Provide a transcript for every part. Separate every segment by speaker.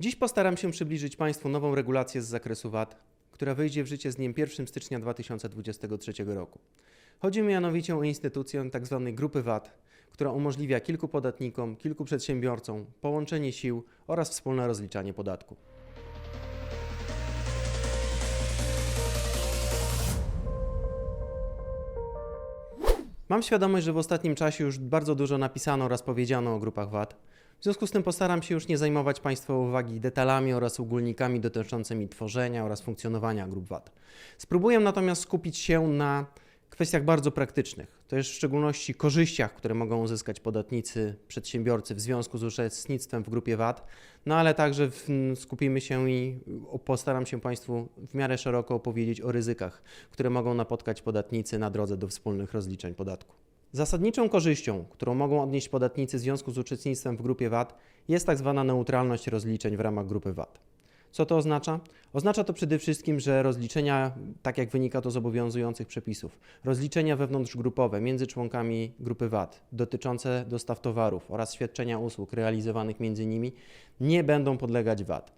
Speaker 1: Dziś postaram się przybliżyć Państwu nową regulację z zakresu VAT, która wejdzie w życie z dniem 1 stycznia 2023 roku. Chodzi mianowicie o instytucję tzw. grupy VAT, która umożliwia kilku podatnikom, kilku przedsiębiorcom połączenie sił oraz wspólne rozliczanie podatku. Mam świadomość, że w ostatnim czasie już bardzo dużo napisano oraz powiedziano o grupach VAT. W związku z tym postaram się już nie zajmować Państwa uwagi detalami oraz ogólnikami dotyczącymi tworzenia oraz funkcjonowania grup VAT. Spróbuję natomiast skupić się na kwestiach bardzo praktycznych, to jest w szczególności korzyściach, które mogą uzyskać podatnicy, przedsiębiorcy w związku z uczestnictwem w grupie VAT, no ale także w, skupimy się i postaram się Państwu w miarę szeroko opowiedzieć o ryzykach, które mogą napotkać podatnicy na drodze do wspólnych rozliczeń podatku. Zasadniczą korzyścią, którą mogą odnieść podatnicy w związku z uczestnictwem w grupie VAT, jest tak zwana neutralność rozliczeń w ramach grupy VAT. Co to oznacza? Oznacza to przede wszystkim, że rozliczenia, tak jak wynika to z obowiązujących przepisów, rozliczenia wewnątrzgrupowe między członkami grupy VAT dotyczące dostaw towarów oraz świadczenia usług realizowanych między nimi nie będą podlegać VAT.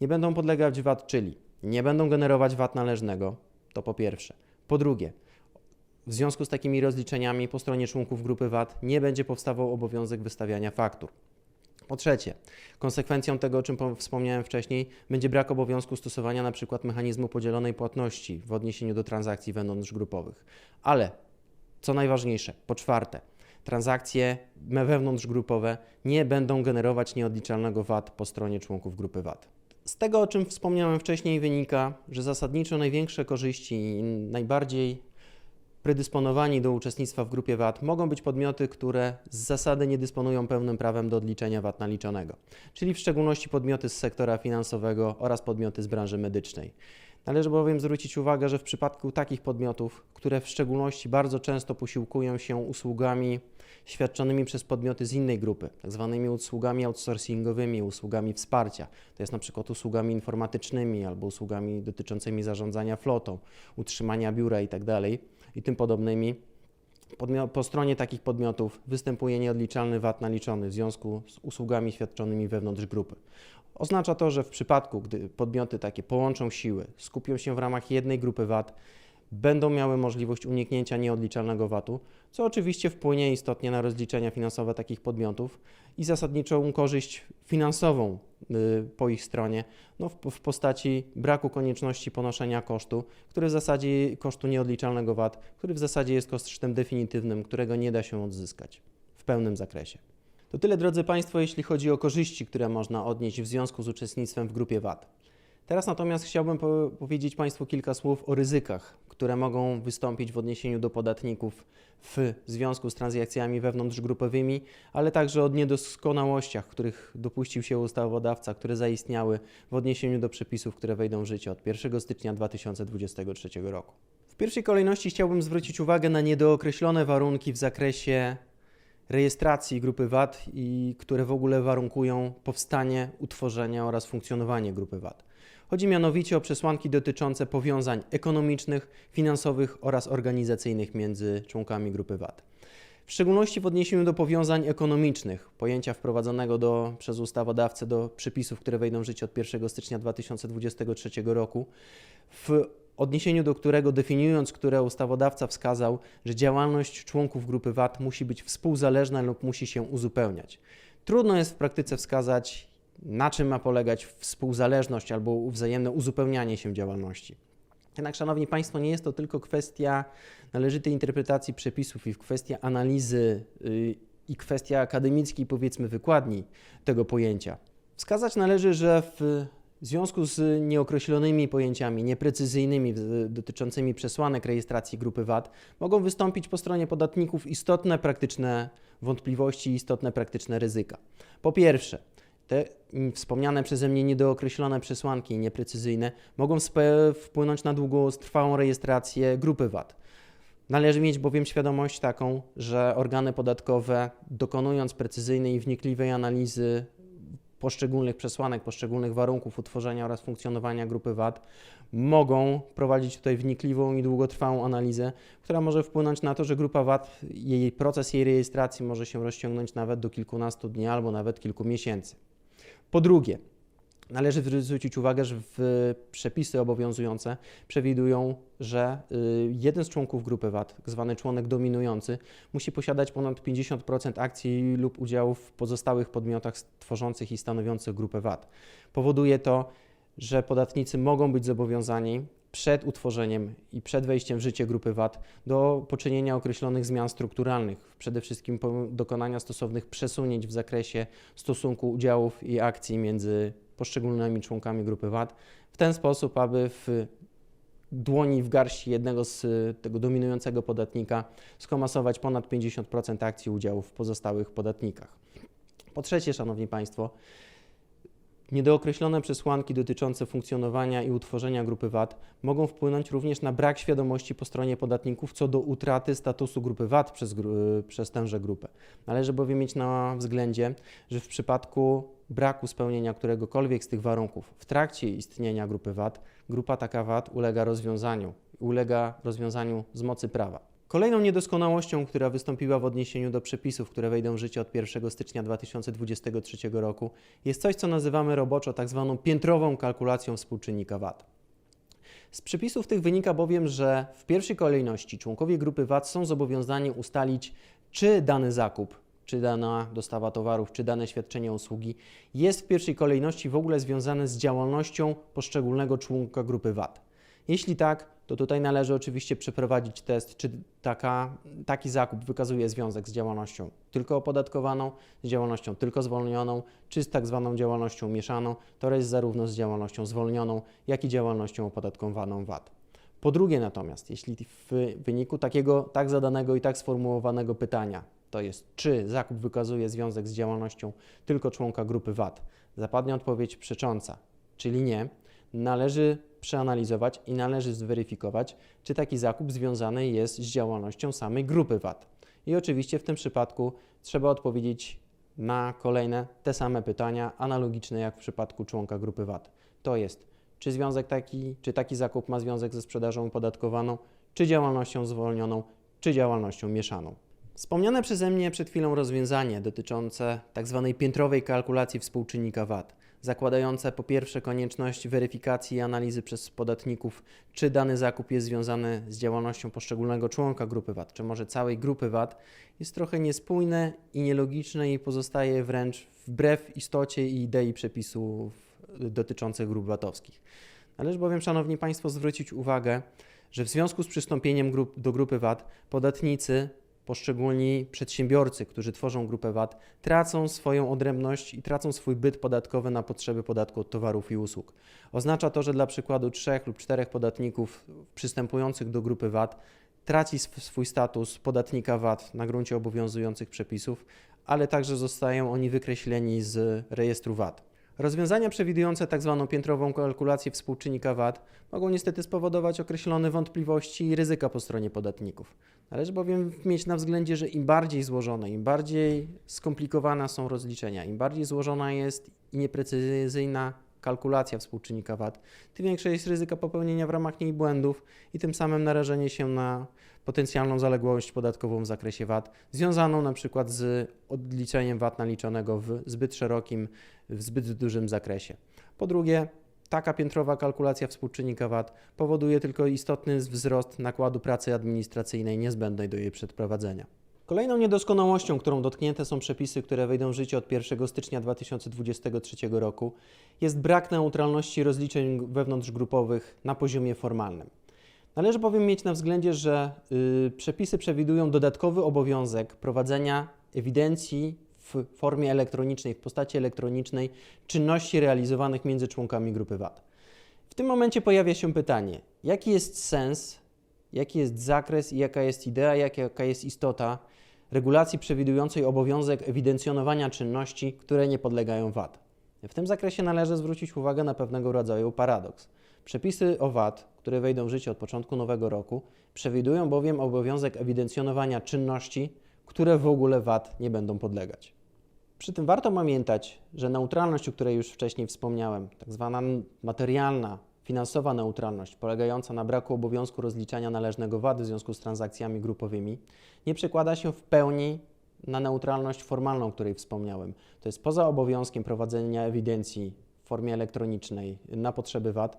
Speaker 1: Nie będą podlegać VAT, czyli nie będą generować VAT należnego, to po pierwsze. Po drugie, w związku z takimi rozliczeniami po stronie członków grupy VAT nie będzie powstawał obowiązek wystawiania faktur. Po trzecie, konsekwencją tego, o czym po- wspomniałem wcześniej, będzie brak obowiązku stosowania np. mechanizmu podzielonej płatności w odniesieniu do transakcji wewnątrzgrupowych. Ale co najważniejsze, po czwarte, transakcje wewnątrzgrupowe nie będą generować nieodliczalnego VAT po stronie członków grupy VAT. Z tego, o czym wspomniałem wcześniej, wynika, że zasadniczo największe korzyści i najbardziej predysponowani do uczestnictwa w grupie VAT mogą być podmioty, które z zasady nie dysponują pełnym prawem do odliczenia VAT naliczonego, czyli w szczególności podmioty z sektora finansowego oraz podmioty z branży medycznej. Należy bowiem zwrócić uwagę, że w przypadku takich podmiotów, które w szczególności bardzo często posiłkują się usługami świadczonymi przez podmioty z innej grupy, tak zwanymi usługami outsourcingowymi, usługami wsparcia, to jest na przykład usługami informatycznymi albo usługami dotyczącymi zarządzania flotą, utrzymania biura itd. i tym podobnymi, po stronie takich podmiotów występuje nieodliczalny VAT naliczony w związku z usługami świadczonymi wewnątrz grupy. Oznacza to, że w przypadku, gdy podmioty takie połączą siły, skupią się w ramach jednej grupy VAT, będą miały możliwość uniknięcia nieodliczalnego VAT-u, co oczywiście wpłynie istotnie na rozliczenia finansowe takich podmiotów i zasadniczą korzyść finansową y, po ich stronie no, w, w postaci braku konieczności ponoszenia kosztu, który w zasadzie kosztu nieodliczalnego VAT, który w zasadzie jest kosztem definitywnym, którego nie da się odzyskać w pełnym zakresie. To tyle, drodzy Państwo, jeśli chodzi o korzyści, które można odnieść w związku z uczestnictwem w grupie VAT. Teraz natomiast chciałbym po powiedzieć Państwu kilka słów o ryzykach, które mogą wystąpić w odniesieniu do podatników w związku z transakcjami wewnątrzgrupowymi, ale także o niedoskonałościach, których dopuścił się ustawodawca, które zaistniały w odniesieniu do przepisów, które wejdą w życie od 1 stycznia 2023 roku. W pierwszej kolejności chciałbym zwrócić uwagę na niedookreślone warunki w zakresie rejestracji grupy VAT i które w ogóle warunkują powstanie, utworzenie oraz funkcjonowanie grupy VAT. Chodzi mianowicie o przesłanki dotyczące powiązań ekonomicznych, finansowych oraz organizacyjnych między członkami grupy VAT. W szczególności w odniesieniu do powiązań ekonomicznych, pojęcia wprowadzonego do, przez ustawodawcę do przepisów, które wejdą w życie od 1 stycznia 2023 roku, w odniesieniu do którego definiując, które ustawodawca wskazał, że działalność członków grupy VAT musi być współzależna lub musi się uzupełniać. Trudno jest w praktyce wskazać, na czym ma polegać współzależność albo wzajemne uzupełnianie się działalności. Jednak, Szanowni Państwo, nie jest to tylko kwestia należytej interpretacji przepisów i kwestia analizy yy, i kwestia akademickiej, powiedzmy, wykładni tego pojęcia. Wskazać należy, że w związku z nieokreślonymi pojęciami, nieprecyzyjnymi dotyczącymi przesłanek rejestracji grupy VAT, mogą wystąpić po stronie podatników istotne praktyczne wątpliwości i istotne praktyczne ryzyka. Po pierwsze, te mm, wspomniane przeze mnie niedookreślone przesłanki nieprecyzyjne mogą wpłynąć na długotrwałą rejestrację grupy VAT. Należy mieć bowiem świadomość taką, że organy podatkowe, dokonując precyzyjnej i wnikliwej analizy poszczególnych przesłanek, poszczególnych warunków utworzenia oraz funkcjonowania grupy VAT, mogą prowadzić tutaj wnikliwą i długotrwałą analizę, która może wpłynąć na to, że grupa VAT, jej proces jej rejestracji może się rozciągnąć nawet do kilkunastu dni albo nawet kilku miesięcy. Po drugie, Należy zwrócić uwagę, że przepisy obowiązujące przewidują, że y, jeden z członków grupy VAT, zwany członek dominujący, musi posiadać ponad 50% akcji lub udziałów w pozostałych podmiotach tworzących i stanowiących grupę VAT. Powoduje to, że podatnicy mogą być zobowiązani przed utworzeniem i przed wejściem w życie grupy VAT do poczynienia określonych zmian strukturalnych, przede wszystkim dokonania stosownych przesunięć w zakresie stosunku udziałów i akcji między poszczególnymi członkami grupy VAT w ten sposób, aby w dłoni w garści jednego z tego dominującego podatnika skomasować ponad 50% akcji udziałów w pozostałych podatnikach. Po trzecie, Szanowni Państwo, Niedookreślone przesłanki dotyczące funkcjonowania i utworzenia grupy VAT mogą wpłynąć również na brak świadomości po stronie podatników co do utraty statusu grupy VAT przez, przez tęże grupę. Należy bowiem mieć na względzie, że w przypadku braku spełnienia któregokolwiek z tych warunków w trakcie istnienia grupy VAT, grupa taka VAT ulega rozwiązaniu, ulega rozwiązaniu z mocy prawa. Kolejną niedoskonałością, która wystąpiła w odniesieniu do przepisów, które wejdą w życie od 1 stycznia 2023 roku, jest coś, co nazywamy roboczo tak zwaną piętrową kalkulacją współczynnika VAT. Z przepisów tych wynika bowiem, że w pierwszej kolejności członkowie grupy VAT są zobowiązani ustalić, czy dany zakup, czy dana dostawa towarów, czy dane świadczenie usługi jest w pierwszej kolejności w ogóle związane z działalnością poszczególnego członka grupy VAT. Jeśli tak, to tutaj należy oczywiście przeprowadzić test, czy taka, taki zakup wykazuje związek z działalnością tylko opodatkowaną, z działalnością tylko zwolnioną, czy z tak zwaną działalnością mieszaną, to jest zarówno z działalnością zwolnioną, jak i działalnością opodatkowaną VAT. Po drugie natomiast, jeśli w wyniku takiego tak zadanego i tak sformułowanego pytania, to jest czy zakup wykazuje związek z działalnością tylko członka grupy VAT, zapadnie odpowiedź przecząca, czyli nie, należy przeanalizować i należy zweryfikować, czy taki zakup związany jest z działalnością samej grupy VAT. I oczywiście w tym przypadku trzeba odpowiedzieć na kolejne te same pytania, analogiczne jak w przypadku członka grupy VAT. To jest, czy związek taki, czy taki zakup ma związek ze sprzedażą opodatkowaną, czy działalnością zwolnioną, czy działalnością mieszaną. Wspomniane przeze mnie przed chwilą rozwiązanie dotyczące tzw. piętrowej kalkulacji współczynnika VAT, zakładające po pierwsze konieczność weryfikacji i analizy przez podatników, czy dany zakup jest związany z działalnością poszczególnego członka grupy VAT, czy może całej grupy VAT, jest trochę niespójne i nielogiczne i pozostaje wręcz wbrew istocie i idei przepisów dotyczących grup VAT-owskich. Należy bowiem, Szanowni Państwo, zwrócić uwagę, że w związku z przystąpieniem grup, do grupy VAT podatnicy poszczególni przedsiębiorcy, którzy tworzą grupę VAT, tracą swoją odrębność i tracą swój byt podatkowy na potrzeby podatku od towarów i usług. Oznacza to, że dla przykładu trzech lub czterech podatników przystępujących do grupy VAT traci sw- swój status podatnika VAT na gruncie obowiązujących przepisów, ale także zostają oni wykreśleni z rejestru VAT. Rozwiązania przewidujące tzw. piętrową kalkulację współczynnika VAT mogą niestety spowodować określone wątpliwości i ryzyka po stronie podatników. Należy bowiem mieć na względzie, że im bardziej złożone, im bardziej skomplikowane są rozliczenia, im bardziej złożona jest i nieprecyzyjna kalkulacja współczynnika VAT, tym większe jest ryzyko popełnienia w ramach niej błędów i tym samym narażenie się na potencjalną zaległość podatkową w zakresie VAT, związaną na przykład z odliczeniem VAT naliczonego w zbyt szerokim, w zbyt dużym zakresie. Po drugie, taka piętrowa kalkulacja współczynnika VAT powoduje tylko istotny wzrost nakładu pracy administracyjnej niezbędnej do jej przeprowadzenia. Kolejną niedoskonałością, którą dotknięte są przepisy, które wejdą w życie od 1 stycznia 2023 roku, jest brak neutralności rozliczeń wewnątrzgrupowych na poziomie formalnym. Należy bowiem mieć na względzie, że y, przepisy przewidują dodatkowy obowiązek prowadzenia ewidencji w formie elektronicznej, w postaci elektronicznej czynności realizowanych między członkami grupy VAT. W tym momencie pojawia się pytanie, jaki jest sens, jaki jest zakres i jaka jest idea, jaka, jest istota regulacji przewidującej obowiązek ewidencjonowania czynności, które nie podlegają VAT. W tym zakresie należy zwrócić uwagę na pewnego rodzaju paradoks. Przepisy o VAT, które wejdą w życie od początku nowego roku, przewidują bowiem obowiązek ewidencjonowania czynności, które w ogóle VAT nie będą podlegać. Przy tym warto pamiętać, że neutralność, o której już wcześniej wspomniałem, tak zwana materialna, finansowa neutralność, polegająca na braku obowiązku rozliczania należnego VAT w związku z transakcjami grupowymi, nie przekłada się w pełni na neutralność formalną, o której wspomniałem. To jest poza obowiązkiem prowadzenia ewidencji formie elektronicznej na potrzeby VAT,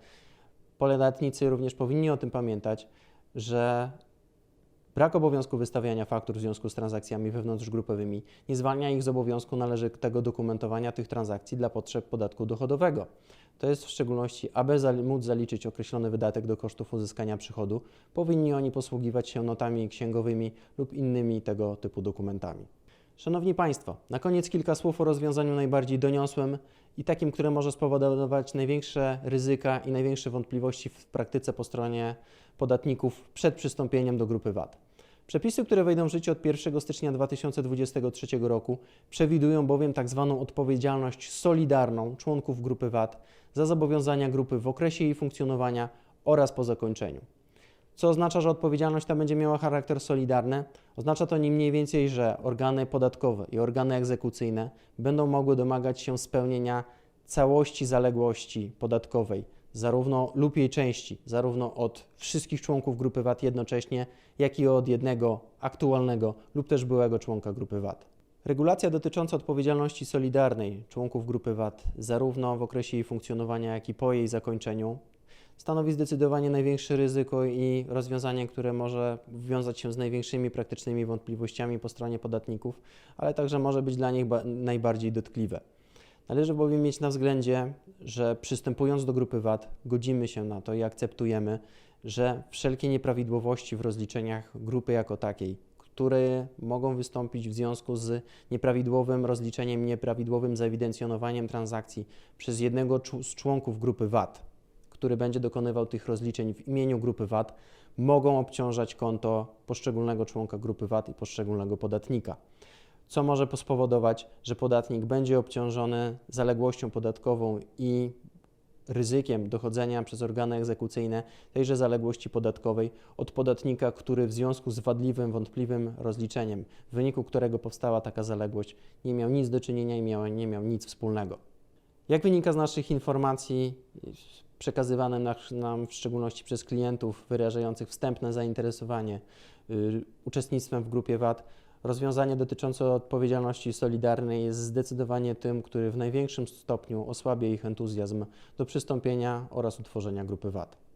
Speaker 1: podatnicy również powinni o tym pamiętać, że brak obowiązku wystawiania faktur w związku z transakcjami wewnątrzgrupowymi nie zwalnia ich z obowiązku należytego dokumentowania tych transakcji dla potrzeb podatku dochodowego. To jest w szczególności, aby móc zaliczyć określony wydatek do kosztów uzyskania przychodu, powinni oni posługiwać się notami księgowymi lub innymi tego typu dokumentami. Szanowni Państwo, na koniec kilka słów o rozwiązaniu najbardziej doniosłym i takim, które może spowodować największe ryzyka i największe wątpliwości w praktyce po stronie podatników przed przystąpieniem do grupy VAT. Przepisy, które wejdą w życie od 1 stycznia 2023 roku, przewidują bowiem tzw. odpowiedzialność solidarną członków grupy VAT za zobowiązania grupy w okresie jej funkcjonowania oraz po zakończeniu. Co oznacza, że odpowiedzialność ta będzie miała charakter solidarny? Oznacza to nie mniej więcej, że organy podatkowe i organy egzekucyjne będą mogły domagać się spełnienia całości zaległości podatkowej, zarówno lub jej części, zarówno od wszystkich członków grupy VAT jednocześnie, jak i od jednego aktualnego lub też byłego członka grupy VAT. Regulacja dotycząca odpowiedzialności solidarnej członków grupy VAT, zarówno w okresie jej funkcjonowania, jak i po jej zakończeniu, stanowi zdecydowanie największe ryzyko i rozwiązanie, które może wiązać się z największymi praktycznymi wątpliwościami po stronie podatników, ale także może być dla nich ba- najbardziej dotkliwe. Należy bowiem mieć na względzie, że przystępując do grupy VAT, godzimy się na to i akceptujemy, że wszelkie nieprawidłowości w rozliczeniach grupy jako takiej, które mogą wystąpić w związku z nieprawidłowym rozliczeniem, nieprawidłowym zaewidencjonowaniem transakcji przez jednego z członków grupy VAT, który będzie dokonywał tych rozliczeń w imieniu grupy VAT, mogą obciążać konto poszczególnego członka grupy VAT i poszczególnego podatnika. Co może spowodować, że podatnik będzie obciążony zaległością podatkową i ryzykiem dochodzenia przez organy egzekucyjne tejże zaległości podatkowej od podatnika, który w związku z wadliwym, wątpliwym rozliczeniem, w wyniku którego powstała taka zaległość, nie miał nic do czynienia i miał, nie miał nic wspólnego. Jak wynika z naszych informacji przekazywanych na- nam w szczególności przez klientów wyrażających wstępne zainteresowanie y, uczestnictwem w grupie VAT, rozwiązanie dotyczące odpowiedzialności solidarnej jest zdecydowanie tym, który w największym stopniu osłabia ich entuzjazm do przystąpienia oraz utworzenia grupy VAT.